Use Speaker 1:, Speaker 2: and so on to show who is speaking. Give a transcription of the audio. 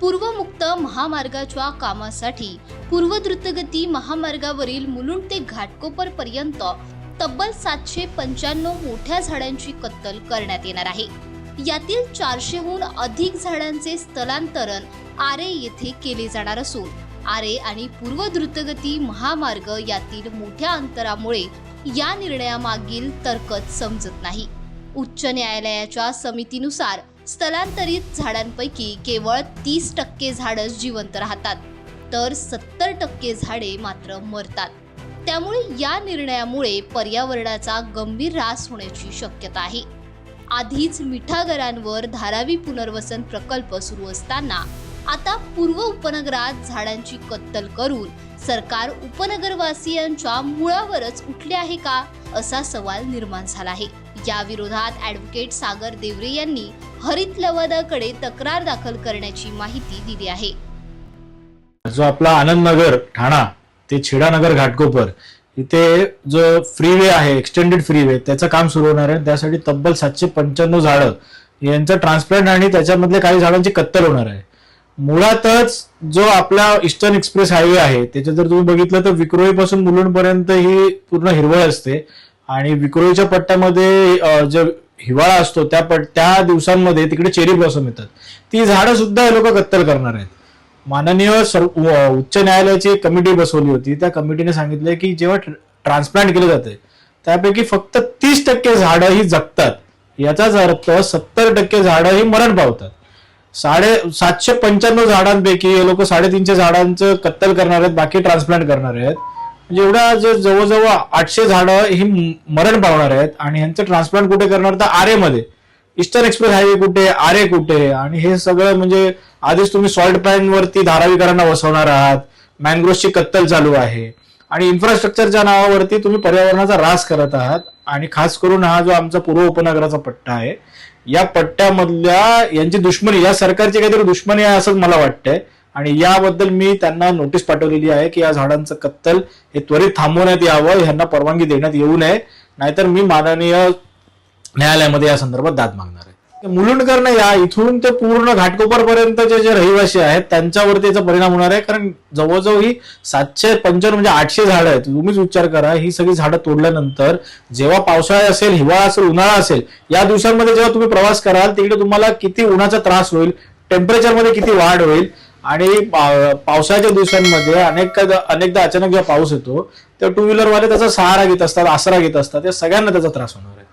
Speaker 1: पूर्वमुक्त महामार्गाच्या कामासाठी पूर्व द्रुतगती महामार्गावरील मुलुंड ते घाटकोपर पर्यंत तब्बल सातशे पंच्याण्णव मोठ्या झाडांची कत्तल करण्यात येणार आहे. यातील चारशेहून अधिक झाडांचे स्थलांतरण आरे येथे केले जाणार असून आरे आणि पूर्व द्रुतगती महामार्ग यातील मोठ्या अंतरामुळे या निर्णयामागील तर्कच समजत नाही. उच्च न्यायालयाच्या समितीनुसार स्थलांतरित झाडांपैकी केवळ तीस टक्के झाडच जिवंत राहतात तर सत्तर टक्के झाडे मात्र मरतात. त्यामुळे या निर्णयामुळे पर्यावरणाचा गंभीर ऱ्हास होण्याची शक्यता आहे. आधीच मिठागरांवर धारावी पुनर्वसन प्रकल्प सुरू असताना आता पूर्व उपनगरात झाडांची कत्तल करून सरकार उपनगरवासियांच्या मुळावरच उठले आहे का असा सवाल निर्माण झाला आहे. या विरोधात ऍडव्होकेट सागर देवरे यांनी हरित लवादाकडे तक्रार दाखल करण्याची माहिती दिली आहे.
Speaker 2: जो आपला आनंदनगर ठाणा ते छेडानगर घाटकोपर इथे जो फ्रीवे आहे एक्सटेंडेड फ्रीवे त्याचं काम सुरू होणार आहे. त्यासाठी तब्बल सातशे पंच्याण्णव झाडं यांचं ट्रान्सप्लांट आणि त्याच्यामधले काही झाडांची कत्तल होणार आहे. मुळातच जो आपला ईस्टर्न एक्सप्रेस हायवे आहे त्याच्यात जर तुम्ही बघितलं तर विक्रोळीपासून मुलुंडपर्यंत ही पूर्ण हिरवळ असते. आणि विक्रोळीच्या पट्ट्यामध्ये जे हिवाळा असतो त्या पट त्या दिवसांमध्ये तिकडे चेरी ब्लॉसम येतात. ती झाडं सुद्धा हे लोक कत्तल करणार आहेत. माननीय सर्व उच्च न्यायालयाची एक कमिटी बसवली होती. त्या कमिटीने सांगितलं की जेव्हा ट्रान्सप्लांट केलं जाते त्यापैकी फक्त तीस टक्के झाडं ही जगतात. याचाच अर्थ सत्तर टक्के झाडं ही मरण पावतात. साडे सातशे पंच्याण्णव झाडांपैकी हे लोक साडेतीनशे झाडांचं कत्तल करणार आहेत बाकी ट्रान्सप्लांट करणार आहेत. म्हणजे एवढ्या जे जवळजवळ आठशे झाडं ही मरण पावणार आहेत आणि ह्यांचं ट्रान्सप्लांट कुठे करणार तर आरेमध्ये. ईस्टर्न एक्सप्रेस हायवे कुठे आरे कुठे? आणि हे सगळं म्हणजे आधीच तुम्ही सॉल्ट पॅन वरती धारावीकरांना वसवणार आहात. मँग्रोजची कत्तल चालू आहे. आणि इन्फ्रास्ट्रक्चरच्या नावावरती तुम्ही पर्यावरणाचा ऱ्हास करत आहात. आणि खास करून हा जो आमचा पूर्व उपनगराचा पट्टा आहे या पट्ट्यामधल्या यांची दुश्मनी या सरकारची काहीतरी दुश्मनी आहे असंच मला वाटतंय. आणि याबद्दल मी त्यांना नोटीस पाठवलेली आहे की या झाडांचं कत्तल हे त्वरित थांबवण्यात यावं ह्यांना परवानगी देण्यात येऊ नये. नाहीतर मी माननीय न्यायालयामध्ये या संदर्भात दाद मागणार आहे. मुलुंडकरनं या इथून ते पूर्ण घाटकोपर पर्यंतचे जे रहिवासी आहेत त्यांच्यावरती याचा परिणाम होणार आहे. कारण जवळजवळ ही सातशे पंच्याण्णव म्हणजे आठशे झाडं आहेत. तुम्हीच उच्चार करा ही सगळी झाडं तोडल्यानंतर जेव्हा पावसाळा असेल हिवाळा असेल उन्हाळा असेल या दिवसांमध्ये जेव्हा तुम्ही प्रवास कराल तिकडे तुम्हाला किती उन्हाचा त्रास होईल टेम्परेचरमध्ये किती वाढ होईल आणि पा- पावसाळ्याच्या दिवसांमध्ये अनेक अनेकदा अचानक जेव्हा पाऊस येतो तेव्हा टू व्हीलरवाले त्याचा सहारा घेत असतात आसरा घेत असतात या सगळ्यांना त्याचा त्रास होणार आहे.